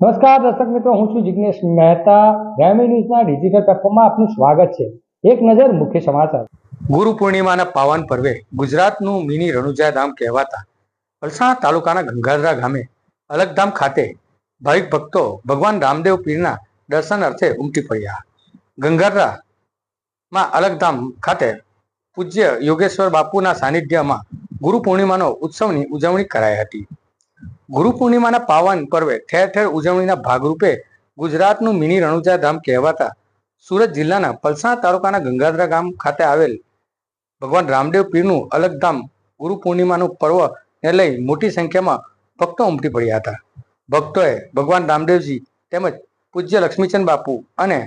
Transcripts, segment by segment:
નમસ્કાર દર્શક મિત્રો, હું છું જિગ્નેશ મહેતા. ગ્રામી ન્યૂઝના ડિજિટલ પ્લેટફોર્મમાં આપનું સ્વાગત છે. એક નજર મુખ્ય સમાચાર. ગુરુ પૂર્ણિમાના પાવન પર્વે ગુજરાતનું મિની રણુજા ધામ કહેવાતા વલસાડ તાલુકાના ગંગાધરા ગામે અલગધામ ખાતે ભાવિક ભક્તો ભગવાન રામદેવ પીરના દર્શન અર્થે ઉમટી પડ્યા. ગંગાધરામાં અલગધામ ખાતે પૂજ્ય યોગેશ્વર બાપુના સાનિધ્યમાં ગુરુ પૂર્ણિમાનો ઉત્સવની ઉજવણી કરાઈ હતી. ગુરુ પૂર્ણિમાના પાવન પર્વે ઠેર ઠેર ઉજવણીના ભાગરૂપે ગુજરાતનું મિની રણુજા ધામ કહેવાતા સુરત જિલ્લાના પલસાણ તાલુકાના ગંગાધરા ગામ ખાતે આવેલ ભગવાન રામદેવ પીરનું અલગધામ ગુરુ પૂર્ણિમાનું પર્વને લઈ મોટી સંખ્યામાં ભક્તો ઉમટી પડ્યા હતા. ભક્તોએ ભગવાન રામદેવજી તેમજ પૂજ્ય લક્ષ્મીચંદ બાપુ અને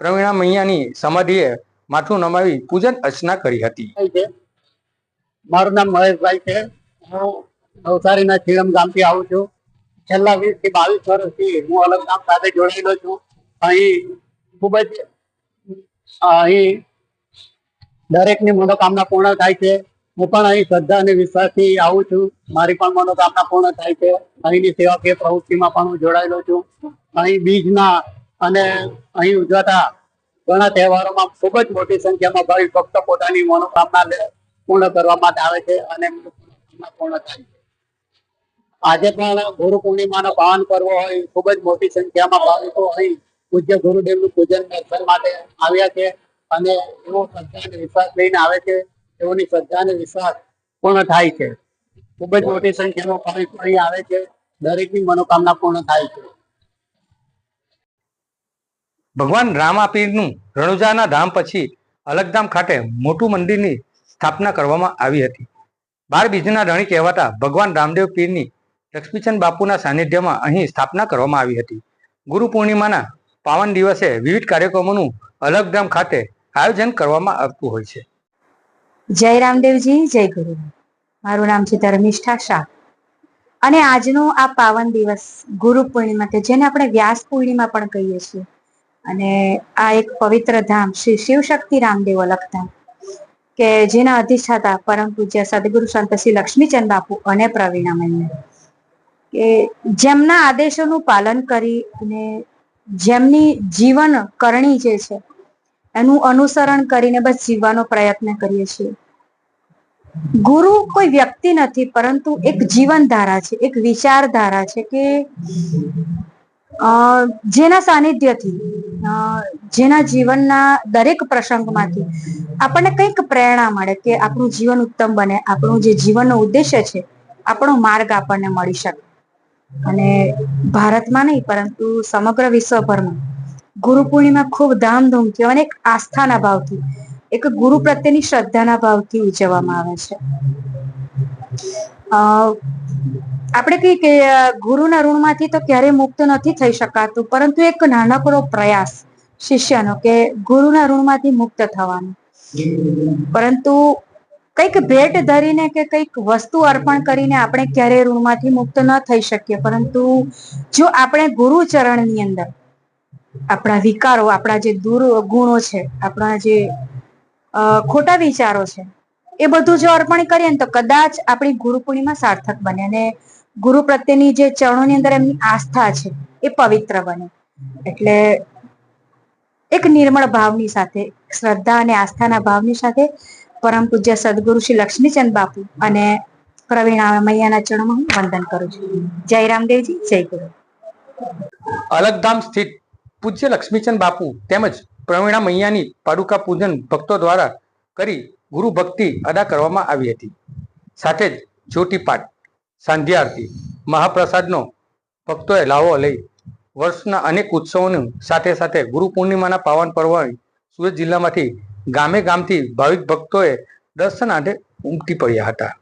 પ્રવીણા મૈયાની સમાધિએ માથું નમાવી પૂજન અર્ચના કરી હતી. મારું નામ મહેશભાઈ છે. હું નવસારીના ચીડમ ગામથી આવું છું. છેલ્લા વીસથી બાવીસ વર્ષથી હું અલગ ગામ સાથે જોડાયેલો છું. અહીં ખૂબ જ, અહીં દરેકની મનોકામના પૂર્ણ થાય છે. હું પણ અહીં શ્રદ્ધા અને વિશ્વાસથી આવું છું. મારી પણ મનોકામના પૂર્ણ થાય છે. અહીંની સેવાકીય પ્રવૃત્તિમાં પણ હું જોડાયેલો છું. અહીં બીજના અને અહીં ઉજવાતા ઘણા તહેવારોમાં ખૂબ જ મોટી સંખ્યામાં ભાવિક ભક્તો પોતાની મનોકામના પૂર્ણ કરવા માટે આવે છે અને પૂર્ણ થાય છે. આજે પણ ગુરુ પૂર્ણિમાનો પાવન પર્વ હોય, ખૂબ જ મોટી સંખ્યામાં ભાવિકો અહીં પૂજ્ય ગુરુદેવનું પૂજન દર્શન માટે આવ્યા છે અને એવો શ્રદ્ધા અને વિશ્વાસ લઈને આવે છે. એઓની શ્રદ્ધા અને વિશ્વાસ પૂર્ણ થાય છે. ખૂબ જ મોટી સંખ્યામાં ભાવિકો અહીં આવે છે. દરેકની મનોકામના પૂર્ણ થાય છે. ભગવાન રામાપીરનું રણુજાના ધામ પછી અલગધામ ખાતે મોટું મંદિરની સ્થાપના કરવામાં આવી હતી. બાર બીજના રણી કહેવાતા ભગવાન રામદેવ પીરની લક્ષ્મીચંદ બાપુના સાનિધ્યમાં અહીં સ્થાપના કરવામાં આવી હતી. ગુરુ પૂર્ણિમાના પાવન દિવસે વિવિધ કાર્યક્રમોનું અલગધામ ખાતે આયોજન કરવામાં આવતું હોય છે. જય રામદેવજી, જય ગુરુ મારું નામ છે ધર્મિષ્ઠા શાહ. અને આજનો આ પાવન દિવસ ગુરુ પૂર્ણિમા કે જેને આપણે વ્યાસ પૂર્ણિમા પણ કહીએ છીએ. અને આ એક પવિત્ર ધામ શ્રી શિવશક્તિ રામદેવ અલગધામ કે જેના અધિષ્ઠાતા પરમ પૂજ્ય સદગુરુ સંત શ્રી લક્ષ્મીચંદ બાપુ અને પ્રવીણામન્ય કે જેમના આદેશોનું પાલન કરી અને જેમની જીવન કરણી જે છે, એનું અનુસરણ કરીને બસ જીવવાનો પ્રયત્ન કરીએ છીએ. ગુરુ કોઈ વ્યક્તિ નથી, પરંતુ એક જીવનધારા છે, એક વિચારધારા છે કે જેના સાનિધ્યથી જેના જીવનના દરેક પ્રસંગમાંથી આપણને કંઈક પ્રેરણા મળે કે આપણું જીવન ઉત્તમ બને, આપણું જે જીવનનો ઉદ્દેશ્ય છે, આપણો માર્ગ આપણને મળી શકે. અને ભારતમાં નહીં, પરંતુ સમગ્ર વિશ્વભરમાં ગુરુ પૂર્ણિમા ખૂબ ધામધૂમથી અને એક આસ્થાના ભાવથી, એક ગુરુ પ્રત્યેની શ્રદ્ધાના ભાવથી ઉજવવામાં આવે છે. આપણે કહીએ કે ગુરુના ઋણમાંથી તો ક્યારેય મુક્ત નથી થઈ શકાતું, પરંતુ એક નાનકડો પ્રયાસ શિષ્યનો કે ગુરુના ઋણમાંથી મુક્ત થવાનો. પરંતુ કંઈક ભેટ ધરીને કે કંઈક વસ્તુ અર્પણ કરીને આપણે ક્યારેય ઋણમાંથી મુક્ત ન થઈ શકીએ. પરંતુ જો આપણે ગુરુ ચરણની અંદર આપણા વિકારો, આપણા જે દુર્ગુણો છે, આપણા જે ખોટા વિચારો છે, એ બધું જો અર્પણ કરીએ ને તો કદાચ આપણી ગુરુ પૂર્ણિમા સાર્થક બને અને ગુરુ પ્રત્યેની જે ચરણોની અંદર એમની આસ્થા છે એ પવિત્ર બને. એટલે એક નિર્મળ ભાવની સાથે, શ્રદ્ધા અને આસ્થાના ભાવની સાથે પરમ પૂજ્ય સદગુરુ શ્રી લક્ષ્મીચંદ બાપુ અને પ્રવીણા મૈયાના ચરણમાં હું વંદન કરું છું. જય રામદેવજી, જય ગુરુ. અલગધામ સ્થિત પૂજ્ય લક્ષ્મીચંદ બાપુ તેમજ પ્રવીણા મૈયાની પાડુકા પૂજન ભક્તો દ્વારા કરી ગુરુ ભક્તિ અદા કરવામાં આવી હતી. સાથે જ જ્યોતિપાઠ સાંધ્ય આરતી, મહાપ્રસાદનો ભક્તોએ લાવો લઈ વર્ષના અનેક ઉત્સવોનું સાથે સાથે ગુરુ પૂર્ણિમાના પાવન પર્વની સુરત જિલ્લામાંથી ગામે ગામથી ભાવિક ભક્તોએ દર્શન દર્શનાર્થે ઉમટી પડ્યા હતા.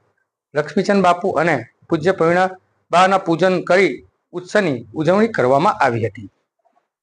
લક્ષ્મીચંદ બાપુ અને પૂજ્ય પ્રવીણા બાના પૂજન કરી ઉત્સવની ઉજવણી કરવામાં આવી હતી.